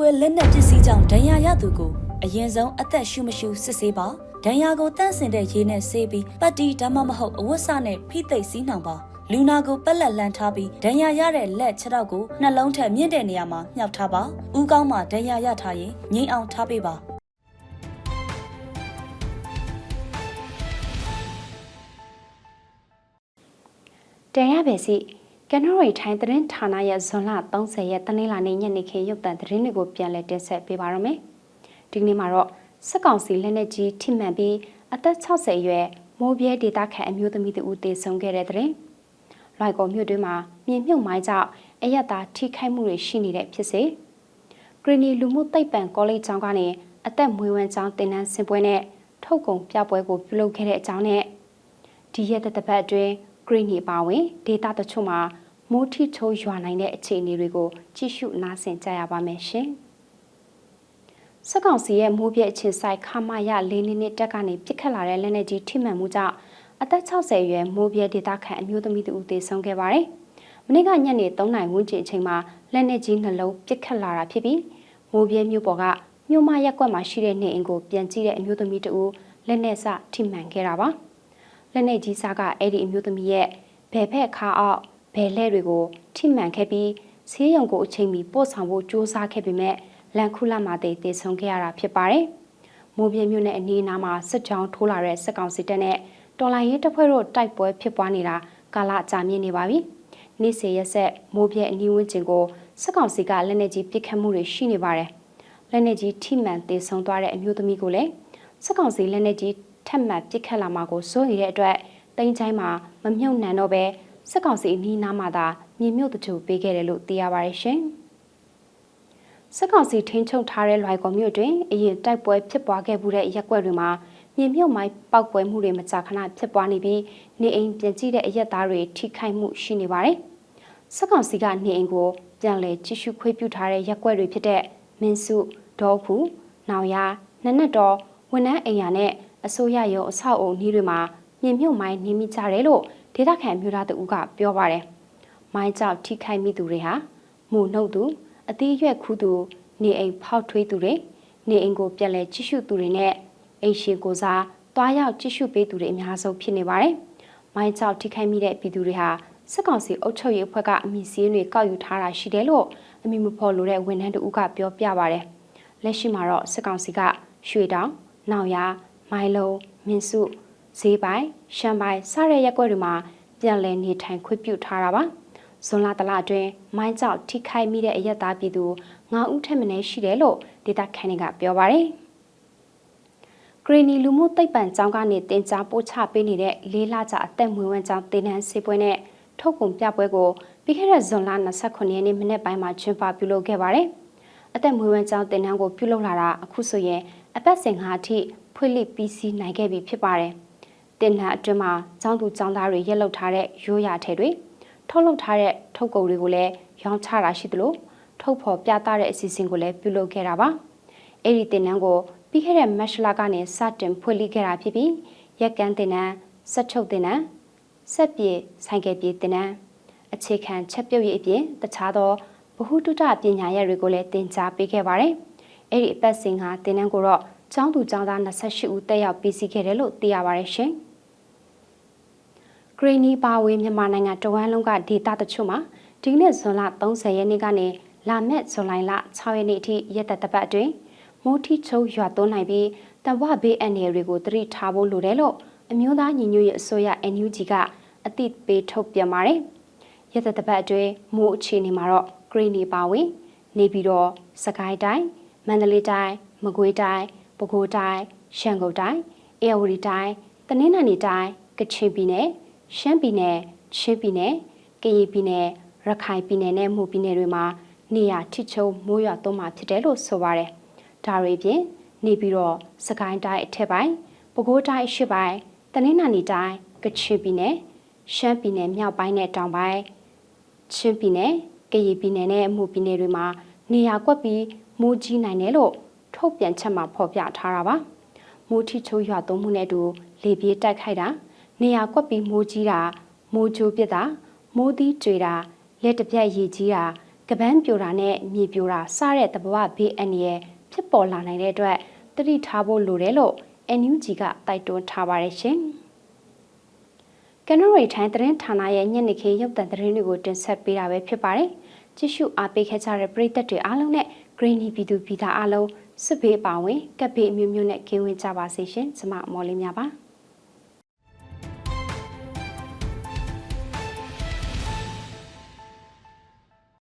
ကွဲလက်နက်ပစ္စည်းကြောင့်ဒဏ်ရာရသူကိုအရင်ဆုံးအသက်ရှူမရှူစစ်ဆေးပါဒဏ်ရာကိုတန့်စင်တဲ့ရေနဲ့ဆေးပြီးပတ်တီဒါမှမဟုတ်အဝတ်စနဲ့ဖိသိပ်စီးနှောင်ပါလူနာကိုပက်လက်လန်ထားပြီးဒဏ်ရာရတဲ့လက်ခြေထောက်ကိုနှလုံးထက်မြင့်တဲ့နေရာမှာမြှောက်ထားပါဥကောင်းမှာဒဏ်ရာရထားရင်ငိမ့်အောင်ထားပေးပါတင်ရပါစီ ကနရိုထိုင်းသတင်းဌာနရဲ့ဇွန်လ30ရက်တနင်္လာနေ့ညနေခင်းရုပ်သံသတင်းတွေကိုပြန်လည်တင်ဆက်ပေးပါရမယ်။ဒီကနေ့မှာတော့စစ်ကောင်စီလက်နက်ကြီးထိမှန်ပြီးအသက်60အရွယ်မိုးပြဲဒေတာခန့်အမျိုးသမီးတူတေဆုံးခဲ့တဲ့သတင်း။လိုက်ကော်မြို့တွင်းမှာမြင်မြုပ်မိုင်းကြောင့်အရက်သားထိခိုက်မှုတွေရှိနေတဲ့ဖြစ်စေ။ဂရီနီလူမှုသိပ္ပံကောလိပ်ကျောင်းကနေအသက်မွေးဝမ်းကျောင်းတင်နန်းဆင်ပွဲနဲ့ထုတ်ကုန်ပြပွဲကိုပြုလုပ်ခဲ့တဲ့အကြောင်းနဲ့ဒီရက်သက်တပတ်အတွင်းဂရီနီအပါဝင်ဒေတာတချို့မှာ မိုးထိချိုးရွာနိုင်တဲ့အခြေအနေတွေကိုကြည့်ရှုနားဆင်ကြရပါမယ်ရှင်။စက်ကောင်စီရဲ့မိုးပြည့်အခြေဆိုင်ခမာရလေးနှစ်နှစ်တက်ကနေပြစ်ခတ်လာတဲ့လက်နက်ကြီးထိမှန်မှုကြောင့်အသက်60အရွယ်မိုးပြည့်ဒေတာခန့်အမျိုးသမီးတူဦးသေဆုံးခဲ့ပါတယ်။မနေ့ကညနေ3နာရီဝန်းကျင်အချိန်မှာလက်နက်ကြီးနှလုံးပြစ်ခတ်လာတာဖြစ်ပြီးမိုးပြည့်မြို့ပေါ်ကမြို့မရက်ကွက်မှာရှိတဲ့နေအိမ်ကိုပြန်ကြည့်တဲ့အမျိုးသမီးတူလက်နက်စထိမှန်ခဲ့တာပါ။လက်နက်ကြီးစားကအဲ့ဒီအမျိုးသမီးရဲ့ဘယ်ဖက်ခါအောက် ဘယ်လက်တွေကိုထိမှန်ခဲ့ပြီးဆေးရုံကိုအချိန်မီပို့ဆောင်ဖို့ကြိုးစားခဲ့ပေမဲ့လန်ခုလာမာတေးတေဆုံးခဲ့ရတာဖြစ်ပါတယ်။မိုးပြင်းမြို့နယ်အနီးအနားမှာစစ်ကြောင်းထိုးလာတဲ့စစ်ကောင်စီတပ်နဲ့တော်လိုင်းရေးတပ်ဖွဲ့တို့တိုက်ပွဲဖြစ်ပွားနေတာကာလကြာမြင့်နေပါပြီ။နေ့စဉ်ရက်ဆက်မိုးပြင်းအနီးဝန်းကျင်ကိုစစ်ကောင်စီကလက်နက်ကြီးပစ်ခတ်မှုတွေရှိနေပါတယ်။လက်နက်ကြီးထိမှန်တေဆုံးသွားတဲ့အမျိုးသမီးကိုလည်းစစ်ကောင်စီလက်နက်ကြီးထပ်မံပစ်ခတ်လာမှာကိုစိုးရိမ်တဲ့အတွက်တိန်ချိုင်းမှာမမြုပ်နှံတော့ပဲ စစ်ကောင်စီအနီးနားမှာသာမြေမြုပ်တချို့ပေးခဲ့တယ်လို့သိရပါတယ်ရှင်။စစ်ကောင်စီထိန်းချုပ်ထားတဲ့လွိုင်ကော်မြို့တွင်အရင်တိုက်ပွဲဖြစ်ပွားခဲ့မှုတဲ့ရက်ွက်တွေမှာမြေမြုပ်မိုင်းပောက်ပွဲမှုတွေမကြာခဏဖြစ်ပွားနေပြီးနေအိမ်ပြန်ကြည့်တဲ့အရက်သားတွေထိခိုက်မှုရှိနေပါတယ်။စစ်ကောင်စီကနေအိမ်ကိုပြန်လည်ကြည့်ရှုခွင့်ပြုထားတဲ့ရက်ွက်တွေဖြစ်တဲ့မင်းစုဒေါဖူနောင်ရနနက်တော်ဝန်ထမ်းအိမ်ယာနဲ့အစိုးရရုံအဆောက်အုံဤတွေမှာမြေမြုပ်မိုင်းနေမိကြတယ်လို့ ဒေသခံမျိုးသားတဦးကပြောပါတယ်။မိုင်းကြောင့်ထိခိုက်မိသူတွေဟာမူနှုတ်သူအသေးရွက်ခူးသူနေအိမ်ဖောက်ထွေးသူတွေနေအိမ်ကိုပြန်လဲကြည့်ရှုသူတွေနဲ့အိမ်ရှိကိုစားတွားရောက်ကြည့်ရှုပေးသူတွေအများဆုံးဖြစ်နေပါတယ်။မိုင်းကြောင့်ထိခိုက်မိတဲ့ပြည်သူတွေဟာစစ်ကောင်စီအုပ်ချုပ်ရေးအဖွဲ့ကအမိစည်းတွေကောက်ယူထားတာရှိတယ်လို့အမိမဖော်လို့တဲ့ဝန်ထမ်းတဦးကပြောပြပါတယ်။လက်ရှိမှာတော့စစ်ကောင်စီကရွှေတောင်၊နောင်ရမိုင်လုံးမင်းစု ဈေးပိုင်းရှမ်းပိုင်းစတဲ့ရက်ွက်တွေမှာပြန်လည်နေထိုင်ခွင့်ပြုထားတာပါဇွန်လတလအတွင်းမိုင်းကြောက်ထိခိုက်မိတဲ့အရက်သားပြည်သူ9ဦးထက်မနည်းရှိတယ်လို့ဒေတာခန်ကပြောပါတယ်ဂရီနီလူမှုသိပ္ပံကျောင်းကနေတင် जा ပို့ချပေးနေတဲ့လေးလကြာအသက်မွေးဝမ်းကျောင်းတင်နန်းစေပွဲနဲ့ထုတ်ကုန်ပြပွဲကိုပြီးခဲ့တဲ့ဇွန်လ29ရက်နေ့မနေ့ပိုင်းမှာကျင်းပပြုလုပ်ခဲ့ပါတယ်အသက်မွေးဝမ်းကျောင်းတင်နန်းကိုပြုလုပ်လာတာအခုဆိုရင်အပတ်စဉ်5အထိဖွင့်လှစ်ပြီးစီးနိုင်ခဲ့ပြီဖြစ်ပါတယ်။ တင်နှံအတွင်းမှာကျောင်းသူကျောင်းသားတွေရက်လုထားတဲ့ရိုးရာထဲတွေထုတ်လုပ်ထားတဲ့ထုတ်ကုန်တွေကိုလည်းရောင်းချတာရှိသလိုထုတ်ဖော်ပြသတဲ့အစီအစဉ်ကိုလည်းပြုလုပ်ခဲ့တာပါအဲ့ဒီတင်နှံကိုပြီးခဲ့တဲ့မတ်လကနေစတင်ဖွင့်လှစ်ခဲ့တာဖြစ်ပြီးရက်ကန်းတင်နှံဆက်ချုပ်တင်နှံဆက်ပြေဆိုင်ကယ်ပြေတင်နှံအခြေခံချက်ပြုတ်ရေးအပြင်တခြားသောဗဟုတုတပညာရပ်တွေကိုလည်းသင်ကြားပေးခဲ့ပါတယ်အဲ့ဒီအပတ်စဉ်ကတင်နှံကိုတော့ကျောင်းသူကျောင်းသား28ဦးတက်ရောက်ပြီးစီးခဲ့တယ်လို့သိရပါတယ်ရှင်။ ဂရီနီပါဝေမြန်မာနိုင်ငံတဝမ်းလုံးကဒေသတချို့မှာဒီနေ့ဇွန်လ30ရက်နေ့ကနေလာမယ့်ဇွန်လ6ရက်နေ့အထိရက်သက်တပတ်အတွင်းမိုးထီချုံရွာသွန်းနိုင်ပြီးတဝဘေးအန္တရာယ်တွေကိုသတိထားဖို့လိုတယ်လို့အမျိုးသားညီညွတ်ရေးအစိုးရ NUG ကအသိပေးထုတ်ပြန်ပါတယ်။ရက်သက်တပတ်အတွင်းမိုးအခြေအနေမှာတော့ဂရီနီပါဝင်နေပြီးတော့စကိုင်းတိုင်းမန္တလေးတိုင်းမကွေးတိုင်းပဲခူးတိုင်းရှမ်းကုန်းတိုင်းအေရဝတီတိုင်းတနင်္သာရီတိုင်းကချင်ပြည်နယ် ရှမ်းပြည်နယ်ချင်းပြည်နယ်ကရင်ပြည်နယ်ရခိုင်ပြည်နယ်နဲ့မှုပြည်နယ်တွေမှာနေရထိချုံမိုးရွာသွန်းမှာဖြစ်တယ်လို့ဆိုပါတယ်။ဒါတွေပြင်နေပြီးတော့စကိုင်းတိုင်းအထက်ပိုင်းပဲခူးတိုင်းအရှေ့ပိုင်းတနင်္သာရီတိုင်းကချင်ပြည်နယ်ရှမ်းပြည်နယ်မြောက်ပိုင်းနဲ့တောင်ပိုင်းချင်းပြည်နယ်ကရင်ပြည်နယ်နဲ့မှုပြည်နယ်တွေမှာနေရကွက်ပြီးမိုးကြီးနိုင်တယ်လို့ထုတ်ပြန်ချက်မှာဖော်ပြထားတာပါ။မိုးထီချိုးရွာသွန်းမှုနဲ့အတူလေပြေးတိုက်ခိုက်တာ နေရာကွက်ပြီးမိုးကြီးတာမိုးချိုးပစ်တာမိုးသီးကျွေတာလက်တပြက်ရည်ကြီးတာကပန်းပြိုတာနဲ့မြေပြိုတာစတဲ့တဘဝဘေးအန္တရာယ်ဖြစ်ပေါ်လာနိုင်တဲ့အတွက်တတိထားဖို့လိုတယ်လို့ NUG ကတိုက်တွန်းထားပါတယ်ရှင်။ကနရီထိုင်းသတင်းဌာနရဲ့ညနေခင်းရုပ်သံသတင်းတွေကိုတင်ဆက်ပေးတာပဲဖြစ်ပါတယ်။ကြည့်ရှုအားပေးခဲ့ကြတဲ့ပရိသတ်တွေအားလုံးနဲ့ Greeny ပြည်သူပြည်သားအားလုံးစစ်ဘေးအပါဝင်ကပ်ဘေးအမျိုးမျိုးနဲ့ကင်းဝေးကြပါစေရှင်။ကျွန်မမော်လေးများပါ။